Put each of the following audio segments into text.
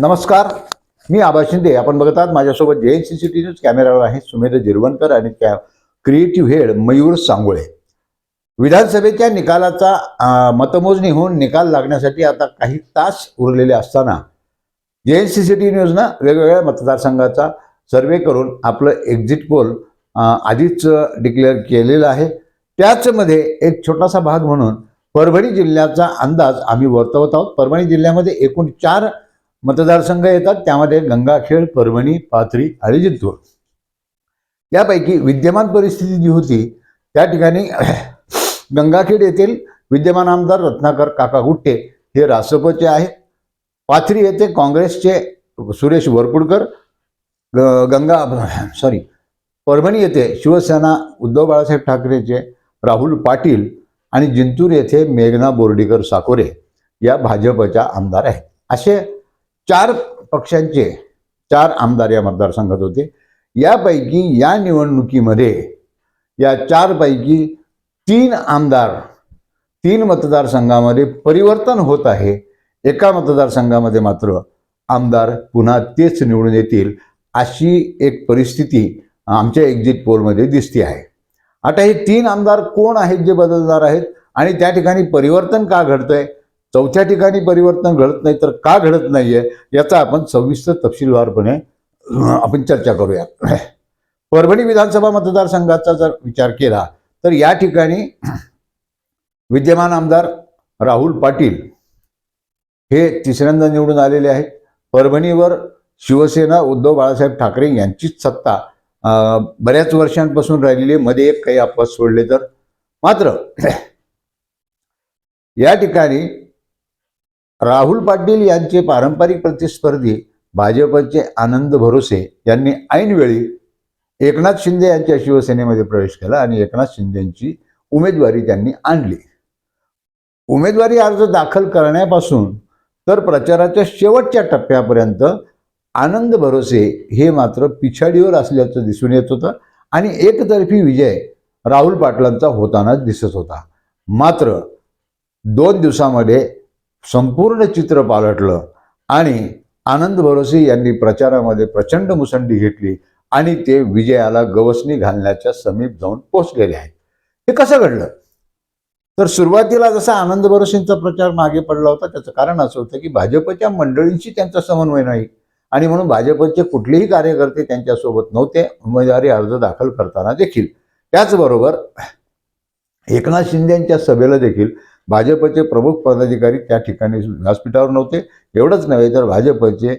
नमस्कार मी आबा शिंदे. आपण बघत आहात माझ्यासोबत J N C C T news कॅमेरावर आहे सुमेध जिरवणकर आणि कॅ क्रिएटिव्ह हेड मयूर सांगोळे. विधानसभेच्या निकालाचा मतमोजणी होऊन निकाल लागण्यासाठी आता काही तास उरलेले असताना J N C C T न्यूजनं वेगवेगळ्या मतदारसंघाचा सर्वे करून आपलं एक्झिट पोल आधीच डिक्लेअर केलेलं आहे. त्याचमध्ये एक छोटासा भाग म्हणून परभणी जिल्ह्याचा अंदाज आम्ही वर्तवत आहोत. परभणी जिल्ह्यामध्ये एकूण चार मतदारसंघ येतात. त्यामध्ये गंगाखेड परभणी पाथरी आणि जिंतूर यापैकी विद्यमान परिस्थिती जी होती त्या ठिकाणी गंगाखेड येथील विद्यमान आमदार रत्नाकर काका गुट्टे हे रासपचे आहेत पाथरी येथे काँग्रेसचे सुरेश वरपुडकर ग- गंगा सॉरी परभणी येथे शिवसेना उद्धव बाळासाहेब ठाकरेचे राहुल पाटील आणि जिंतूर येथे मेघना बोर्डीकर साकोरे या भाजपच्या आमदार आहेत. असे चार पक्षांचे चार आमदार या मतदारसंघात होते. यापैकी या निवडणुकीमध्ये या चारपैकी तीन आमदार तीन मतदारसंघामध्ये परिवर्तन होत आहे. एका मतदारसंघामध्ये मात्र आमदार पुन्हा तेच निवडून येतील अशी एक परिस्थिती आमच्या एक्झिट पोलमध्ये दिसते आहे. आता हे तीन आमदार कोण आहेत जे बदलणार आहेत? आणि त्या ठिकाणी परिवर्तन का घडतंय? चौथ्या ठिकाणी परिवर्तन घडत नाही तर का घडत नाहीये याचा आपण सविस्तर तपशीलवारपणे आपण चर्चा करूया. परभणी विधानसभा मतदारसंघाचा जर विचार केला तर या ठिकाणी विद्यमान आमदार राहुल पाटील हे तिसऱ्यांदा निवडून आलेले आहेत. परभणीवर शिवसेना उद्धव बाळासाहेब ठाकरे यांचीच सत्ता बऱ्याच वर्षांपासून राहिलेली मध्ये एक काही अपवाद सोडले तर. मात्र या ठिकाणी राहुल पाटील यांचे पारंपरिक प्रतिस्पर्धी भाजपचे आनंद भरोसे यांनी ऐनवेळी एकनाथ शिंदे यांच्या शिवसेनेमध्ये प्रवेश केला आणि एकनाथ शिंदेची उमेदवारी त्यांनी आणली. उमेदवारी अर्ज दाखल करण्यापासून तर प्रचाराच्या शेवटच्या टप्प्यापर्यंत आनंद भरोसे हे मात्र पिछाडीवर असल्याचं दिसून येत होतं आणि एकतर्फी विजय राहुल पाटलांचा होतानाच दिसत होता. मात्र दोन दिवसामध्ये संपूर्ण चित्र पालटलं. आणि आनंद भरोसे यांनी प्रचारामध्ये प्रचंड मुसंडी घेतली आणि ते विजयाला गवसणी घालण्याच्या समीप जाऊन पोहोचलेले आहेत. हे कसं घडलं? तर सुरुवातीला जसा आनंद भरोसेंचा प्रचार मागे पडला होता त्याचं कारण असं होतं की भाजपच्या मंडळींशी त्यांचा समन्वय नाही. आणि म्हणून भाजपचे कुठलेही कार्यकर्ते त्यांच्यासोबत नव्हते उमेदवारी अर्ज दाखल करताना देखील. त्याचबरोबर एकनाथ शिंदे यांच्या सभेला देखील भाजपचे प्रमुख पदाधिकारी त्या ठिकाणी व्यासपीठावर नव्हते. एवढंच नव्हे तर भाजपचे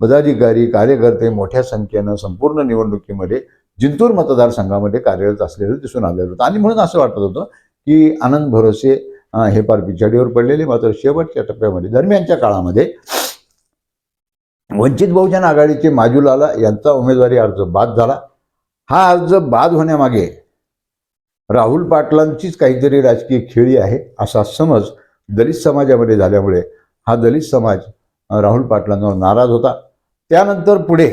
पदाधिकारी कार्यकर्ते मोठ्या संख्येनं संपूर्ण निवडणुकीमध्ये जिंतूर मतदारसंघामध्ये कार्यरत असलेलं दिसून आलेलं होतं. आणि म्हणून असं वाटत होतं की आनंद भरोसे हे फार पिछाडीवर पडलेले. मात्र शेवटच्या टप्प्यामध्ये दरम्यानच्या काळामध्ये वंचित बहुजन आघाडीचे माजूलाला यांचा उमेदवारी अर्ज बाद झाला. हा अर्ज बाद होण्यामागे राहुल पाटलांचीच काहीतरी राजकीय खेळी आहे असा समज दलित समाजामध्ये झाल्यामुळे हा दलित समाज राहुल पाटलांवर नाराज होता. त्यानंतर पुढे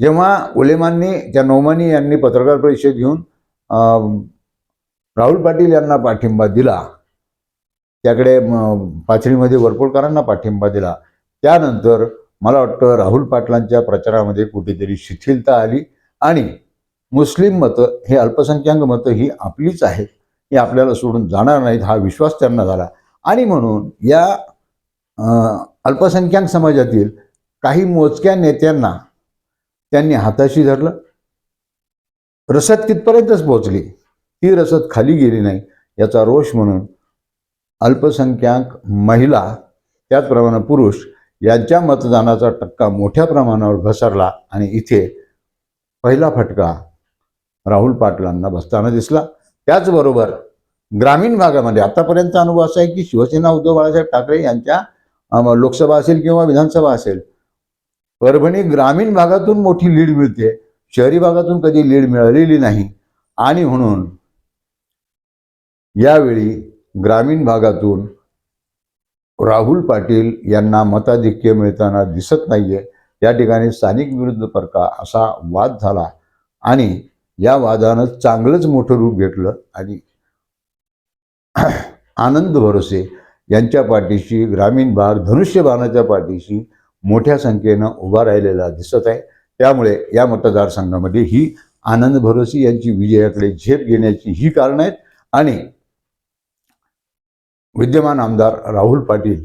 जेव्हा उलेमांनी त्या नोमानी यांनी पत्रकार परिषद घेऊन राहुल पाटील यांना पाठिंबा दिला त्याकडे म, पाथरीमध्ये वरपोळकरांना पाठिंबा दिला त्यानंतर मला वाटतं राहुल पाटलांच्या प्रचारामध्ये कुठेतरी शिथिलता आली आणि मुस्लिम मतं हे अल्पसंख्याक मतं ही आपलीच आहेत ही आपल्याला सोडून जाणार नाहीत हा विश्वास त्यांना झाला. आणि म्हणून या अल्पसंख्याक समाजातील काही मोजक्या नेत्यांना त्यांनी हाताशी धरलं. रसद तिथपर्यंतच पोहोचली? ती रसद खाली गेली नाही याचा रोष म्हणून अल्पसंख्याक महिला त्याचप्रमाणे पुरुष यांच्या मतदानाचा टक्का मोठ्या प्रमाणावर घसरला आणि इथे पहिला फटका राहुल पाटलांना बसताना दिसला. त्याचबरोबर ग्रामीण भागामध्ये आतापर्यंत अनुभव असा आहे की शिवसेना उद्धव बाळासाहेब ठाकरे यांच्या लोकसभा असेल किंवा विधानसभा असेल परभणी ग्रामीण भागातून मोठी लीड मिळते. शहरी भागातून कधी लीड मिळालेली नाही. आणि म्हणून यावेळी ग्रामीण भागातून राहुल पाटील यांना मताधिक्य मिळताना दिसत नाहीये. या ठिकाणी स्थानिक विरुद्ध परका असा वाद झाला. आणि या वादानं चांगलंच मोठं रूप घेतलं आणि आनंद भरोसे यांच्या पाठीशी ग्रामीण भाग धनुष्यबाणाच्या पाठीशी मोठ्या संख्येनं उभा राहिलेला दिसत आहे. त्यामुळे या मतदारसंघामध्ये ही आनंद भरोसे यांची विजयाकडे झेप घेण्याची ही कारणं आहेत. आणि विद्यमान आमदार राहुल पाटील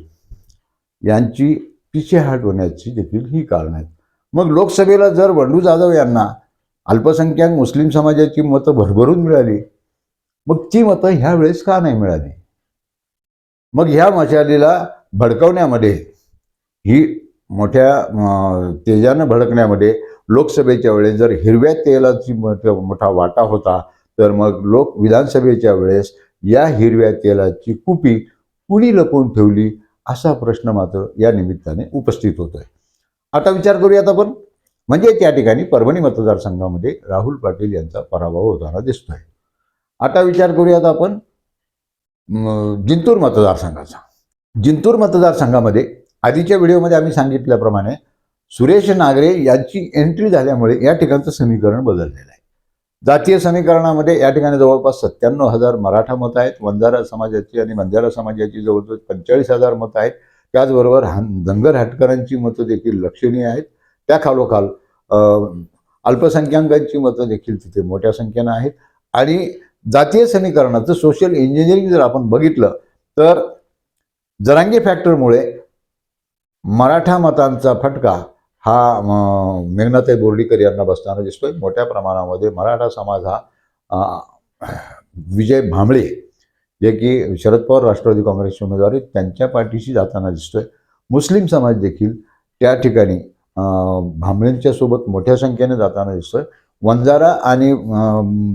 यांची पिछेहाट होण्याची देखील ही कारणं आहेत. मग लोकसभेला जर बंडू जाधव यांना अल्पसंख्याक मुस्लिम समाजाची मतं भरभरून मिळाली. मग ती मतं ह्या वेळेस का नाही मिळाली? मग ह्या मशालीला भडकवण्यामध्ये ही मोठ्या तेजानं भडकण्यामध्ये लोकसभेच्या वेळेस जर हिरव्या तेलाची मोठा वाटा होता तर मग लोक विधानसभेच्या वेळेस या हिरव्या तेलाची कुपी कुणी लपवून ठेवली? असा प्रश्न मात्र या निमित्ताने उपस्थित होतोय. आता विचार करूयात आपण. म्हणजे त्या ठिकाणी परभणी मतदारसंघामध्ये राहुल पाटील यांचा पराभव होताना दिसतोय. आता विचार करूयात आपण जिंतूर मतदारसंघाचा. जिंतूर मतदारसंघामध्ये आधीच्या व्हिडिओमध्ये आम्ही सांगितल्याप्रमाणे सुरेश नागरे यांची एंट्री झाल्यामुळे या ठिकाणचं समीकरण बदललेलं आहे. जातीय समीकरणामध्ये या ठिकाणी जवळपास सत्त्याण्णव हजार मराठा मतं आहेत. वंजारा समाजाची आणि बंजारा समाजाची जवळजवळ पंचेचाळीस हजार मतं आहेत. त्याचबरोबर हा धनगर हाटकरांची मतं देखील लक्षणीय आहेत. त्या खालोखाल अल्पसंख्याकांची मतं देखील तिथे मोठ्या संख्येनं आहेत. आणि जातीय समीकरणाचं सोशल इंजिनिअरिंग जर आपण बघितलं तर जरांगे फॅक्टरमुळे मराठा मतांचा फटका हा मेघनाथाई बोर्डीकर यांना बसताना दिसतोय. मोठ्या प्रमाणामध्ये मराठा समाज हा विजय भांबळे जे की शरद पवार राष्ट्रवादी काँग्रेसचे उमेदवार आहेत त्यांच्या पाठीशी जाताना दिसतोय. मुस्लिम समाज देखील त्या ठिकाणी भांबळेंच्या सोबत मोठ्या संख्येने जाताना दिसतोय. वंजारा आणि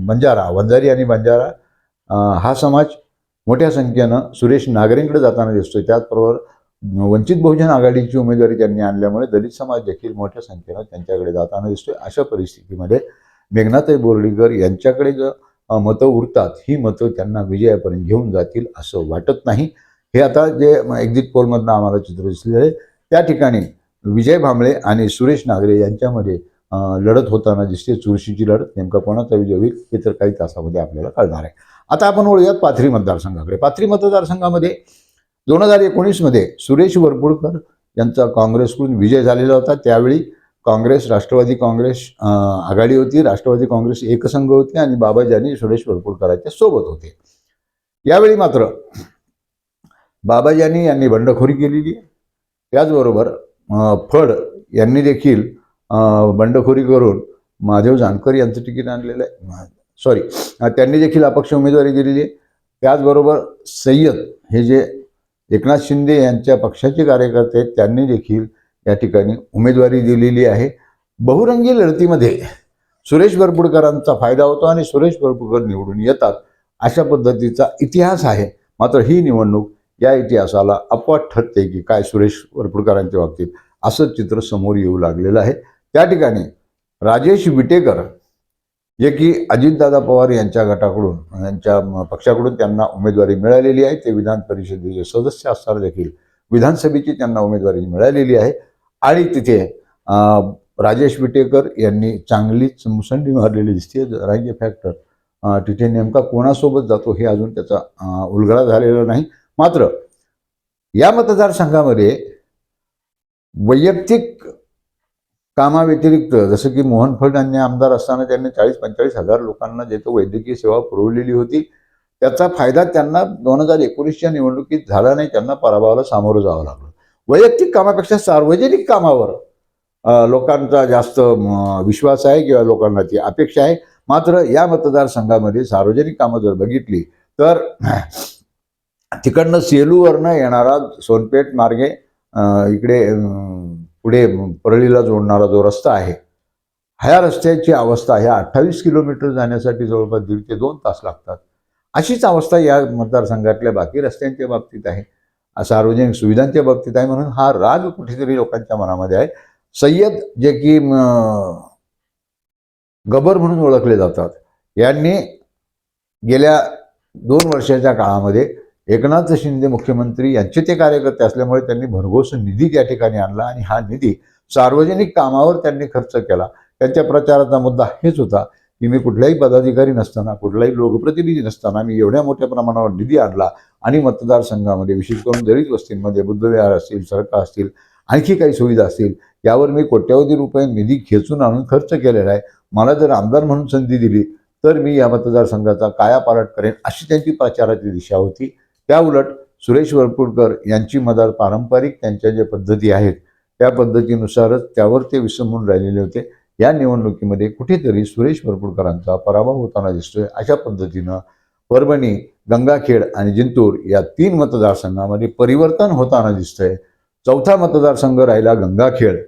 बंजारा वंजारी आणि बंजारा हा समाज मोठ्या संख्येनं सुरेश नागरेंकडे जाताना दिसतोय. त्याचबरोबर वंचित बहुजन आघाडीची उमेदवारी त्यांनी आणल्यामुळे दलित समाज देखील मोठ्या संख्येनं त्यांच्याकडे जाताना दिसतोय. अशा परिस्थितीमध्ये मेघनाताई बोर्डीकर यांच्याकडे जर मतं उरतात ही मतं त्यांना विजयापर्यंत घेऊन जातील असं वाटत नाही. हे आता जे एक्झिट पोलमधनं आम्हाला चित्र दिसलेलं आहे त्या ठिकाणी विजय भांबळे आणि सुरेश नागरे यांच्यामध्ये लढत होताना दिसते. चुरशीची लढत नेमका कोणाचा विजय होईल हे तर काही तासामध्ये आपल्याला कळणार आहे. आता आपण वळूयात पाथरी मतदारसंघाकडे. पाथरी मतदारसंघामध्ये दोन हजार एकोणीसमध्ये सुरेश वरपुडकर यांचा काँग्रेसकडून विजय झालेला होता. त्यावेळी काँग्रेस राष्ट्रवादी काँग्रेस आघाडी होती. राष्ट्रवादी काँग्रेस एकसंघ होते आणि बाबाजानी सुरेश वरपुडकरांच्या सोबत होते. यावेळी मात्र बाबाजानी यांनी बंडखोरी केलेली आहे. त्याचबरोबर फड यांनी देखील बंडखोरी करून महादेव जानकर यांचं तिकीट आणलेलं आहे. सॉरी त्यांनी देखील अपक्ष उमेदवारी दिलेली आहे. त्याचबरोबर सय्यद हे जे एकनाथ शिंदे यांच्या पक्षाचे कार्यकर्ते आहेत त्यांनी देखील या ठिकाणी उमेदवारी दिलेली आहे. बहुरंगी लढतीमध्ये सुरेश वरपुडकरांचा फायदा होतो आणि सुरेश वरपुडकर निवडून येतात अशा पद्धतीचा इतिहास आहे. मात्र ही निवडणूक या इतिहासाला अपवाद ठरते की काय सुरेश वरपुडकरांच्या बाबतीत असं चित्र समोर येऊ लागलेलं आहे. त्या ठिकाणी राजेश विटेकर जे की अजितदादा पवार यांच्या गटाकडून यांच्या पक्षाकडून त्यांना उमेदवारी मिळालेली आहे. ते विधान परिषदेचे सदस्य असताना देखील. विधानसभेची त्यांना उमेदवारी मिळालेली आहे. आणि तिथे राजेश विटेकर यांनी चांगलीच मुसंडी मारलेली दिसते राज्य फॅक्टर तिथे नेमका कोणासोबत जातो हे अजून त्याचा उलगडा झालेला नाही. मात्र या मतदारसंघामध्ये वैयक्तिक कामाव्यतिरिक्त जसं की मोहन फडांनी आमदार असताना त्यांनी चाळीस पंचेचाळीस हजार लोकांना जिथं वैद्यकीय सेवा पुरवलेली होती त्याचा फायदा त्यांना दोन हजार एकोणीसच्या निवडणुकीत झाला नाही त्यांना पराभवाला सामोरं जावं लागलं. वैयक्तिक कामापेक्षा सार्वजनिक कामावर लोकांचा जास्त विश्वास आहे किंवा लोकांना ती अपेक्षा आहे. मात्र या मतदारसंघामध्ये सार्वजनिक कामं जर बघितली तर तिकडनं सेलूवरनं येणारा सोनपेठ मार्गे इकडे पुढे परळीला जोडणारा जो रस्ता आहे ह्या रस्त्याची अवस्था ह्या अठ्ठावीस किलोमीटर जाण्यासाठी जवळपास दीड ते दोन तास लागतात. अशीच अवस्था या मतदारसंघातल्या बाकी रस्त्यांच्या बाबतीत आहे. सार्वजनिक सुविधांच्या बाबतीत आहे म्हणून हा राग कुठेतरी लोकांच्या मनामध्ये आहे. सय्यद जे की गबर म्हणून ओळखले जातात यांनी गेल्या दोन वर्षाच्या काळामध्ये एकनाथ शिंदे मुख्यमंत्री यांचे ते कार्यकर्ते असल्यामुळे त्यांनी भरघोस निधी त्या ठिकाणी आणला आणि हा निधी सार्वजनिक कामावर त्यांनी खर्च केला. त्यांच्या प्रचाराचा मुद्दा हेच होता की मी कुठल्याही पदाधिकारी नसताना कुठलाही लोकप्रतिनिधी नसताना मी एवढ्या मोठ्या प्रमाणावर निधी आणला आणि मतदारसंघामध्ये विशेष करून दलित वस्तींमध्ये बुद्धविहार असतील सरका असतील आणखी काही सुविधा असतील यावर मी कोट्यवधी रुपये निधी खेचून आणून खर्च केलेला आहे. मला जर आमदार म्हणून संधी दिली तर मी या मतदारसंघाचा कायापालट करेन अशी त्यांची प्रचाराची दिशा होती. त्या उलट सुरेश वरपुडकर यांची मदार पारंपरिक त्यांच्या ज्या पद्धती आहेत त्या पद्धतीनुसारच त्यावर ते विसंबून राहिलेले होते. या निवडणुकीमध्ये कुठेतरी सुरेश वरपुडकरांचा पराभव होताना दिसतोय. अशा पद्धतीनं परभणी गंगाखेड आणि जिंतूर या तीन मतदारसंघामध्ये परिवर्तन होताना दिसतंय. चौथा मतदारसंघ राहिला गंगाखेड.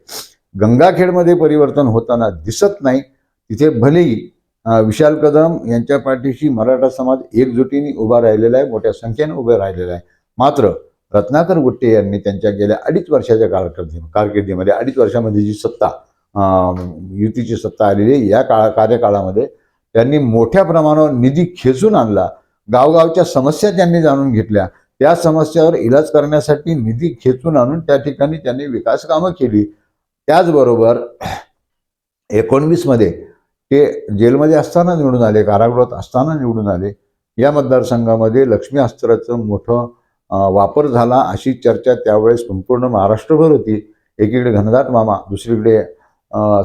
गंगाखेडमध्ये परिवर्तन होताना दिसत नाही. तिथे भलेही विशाल कदम यांच्या पाठीशी मराठा समाज एकजुटीने उभा राहिलेला आहे मोठ्या संख्येने उभे राहिलेला आहे. मात्र रत्नाकर गुट्टे यांनी त्यांच्या गेल्या अडीच वर्षाच्या कारकिर्दी कारकिर्दीमध्ये अडीच वर्षामध्ये जी सत्ता युतीची सत्ता आलेली आहे या काळा कार्यकाळामध्ये त्यांनी मोठ्या प्रमाणावर निधी खेचून आणला. गावगावच्या समस्या त्यांनी जाणून घेतल्या. त्या समस्यावर इलाज करण्यासाठी निधी खेचून आणून त्या ठिकाणी त्यांनी विकास कामं केली. त्याचबरोबर एकोणवीसमध्ये ते जेलमध्ये असताना निवडून आले कारागृहात असताना निवडून आले या मतदारसंघामध्ये लक्ष्मी अस्त्राचं मोठं वापर झाला अशी चर्चा त्यावेळेस संपूर्ण महाराष्ट्रभर होती. एकीकडे घनदाट मामा दुसरीकडे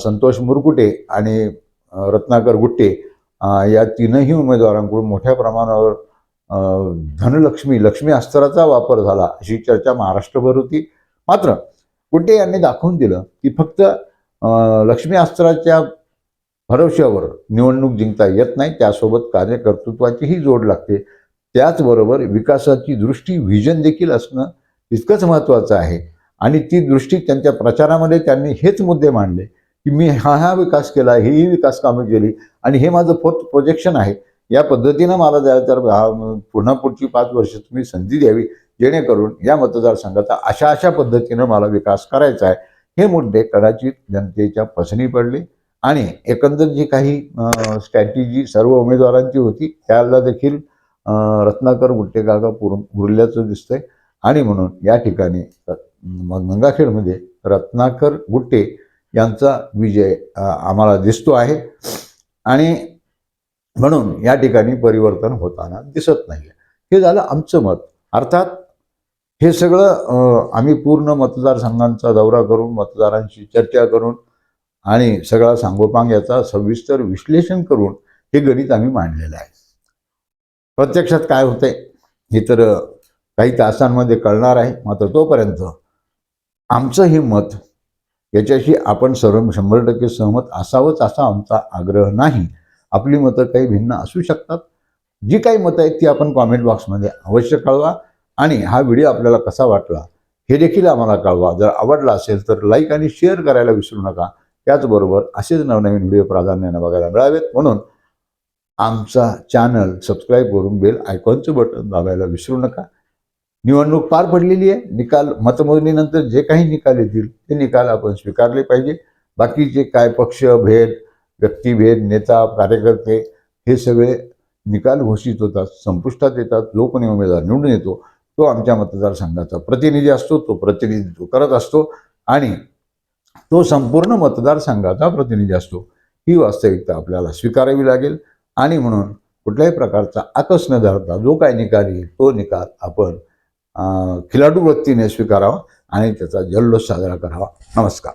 संतोष मुरकुटे आणि रत्नाकर गुट्टे या तीनही उमेदवारांकडून मोठ्या प्रमाणावर धनलक्ष्मी लक्ष्मी अस्त्राचा वापर झाला अशी चर्चा महाराष्ट्रभर होती. मात्र गुट्टे यांनी दाखवून दिलं की फक्त लक्ष्मी अस्त्राच्या भरवशावर निवडणूक जिंकता येत नाही त्यासोबत कार्यकर्तृत्वाचीही जोड लागते. त्याचबरोबर विकासाची दृष्टी व्हिजन देखील असणं तितकंच महत्त्वाचं आहे. आणि ती दृष्टी त्यांच्या प्रचारामध्ये त्यांनी हेच मुद्दे मांडले की मी हा हा विकास केला ही ही विकास कामं केली आणि हे माझं फोर्थ प्रोजेक्शन आहे. या पद्धतीनं मला द्यायला तर हा- पुन्हा पुढची पाच वर्ष तुम्ही संधी द्यावी जेणेकरून या मतदारसंघाचा अशा अशा पद्धतीनं मला विकास करायचा आहे. हे मुद्दे कदाचित जनतेच्या पसनी पडले आणि एकंदर जी काही स्ट्रॅटेजी सर्व उमेदवारांची होती त्याला देखील रत्नाकर गुट्टेकाका पुर उरल्याचं दिसतंय. आणि म्हणून या ठिकाणी रत्- गंगाखेडमध्ये रत्नाकर गुट्टे यांचा विजय आम्हाला दिसतो आहे. आणि म्हणून या ठिकाणी परिवर्तन होताना दिसत नाही हे झालं आमचं मत. अर्थात हे सगळं आम्ही पूर्ण मतदारसंघांचा दौरा करून मतदारांशी चर्चा करून आणि सगळा सांगोपांग याचा सविस्तर विश्लेषण करून हे गणित आम्ही मांडलेलं आहे. प्रत्यक्षात काय होतंय? हे तर काही तासांमध्ये कळणार आहे मात्र तोपर्यंत आमचं हे मत याच्याशी आपण सर्व शंभर टक्के सहमत असावंच असा आमचा आग्रह नाही. आपली मतं काही भिन्न असू शकतात. जी काही मतं आहेत ती आपण कॉमेंट बॉक्समध्ये अवश्य कळवा आणि हा व्हिडिओ आपल्याला कसा वाटला हे देखील आम्हाला कळवा. जर आवडला असेल तर लाईक आणि शेअर करायला विसरू नका. त्याचबरोबर असेच नवनवीन व्हिडिओ प्राधान्यानं बघायला मिळावेत. म्हणून आमचा चॅनल सबस्क्राईब करून बेल आयकॉनचं बटन दाबायला विसरू नका. निवडणूक पार पडलेली आहे. निकाल मतमोजणीनंतर जे काही निकाल येतील ते निकाल आपण स्वीकारले पाहिजे. बाकीचे काय पक्ष भेद व्यक्तिभेद नेता कार्यकर्ते हे सगळे निकाल घोषित होतात संपुष्टात येतात. जो कोणी उमेदवार निवडून येतो. तो आमच्या मतदारसंघाचा प्रतिनिधी असतो. तो प्रतिनिधित्व करत असतो. आणि तो संपूर्ण मतदारसंघाचा प्रतिनिधी असतो. ही वास्तविकता आपल्याला स्वीकारावी लागेल. आणि म्हणून कुठल्याही प्रकारचा आकस न धरता जो काही निकाल येईल तो निकाल आपण खिलाडू वृत्तीने स्वीकारावा आणि त्याचा जल्लोष साजरा करावा. नमस्कार.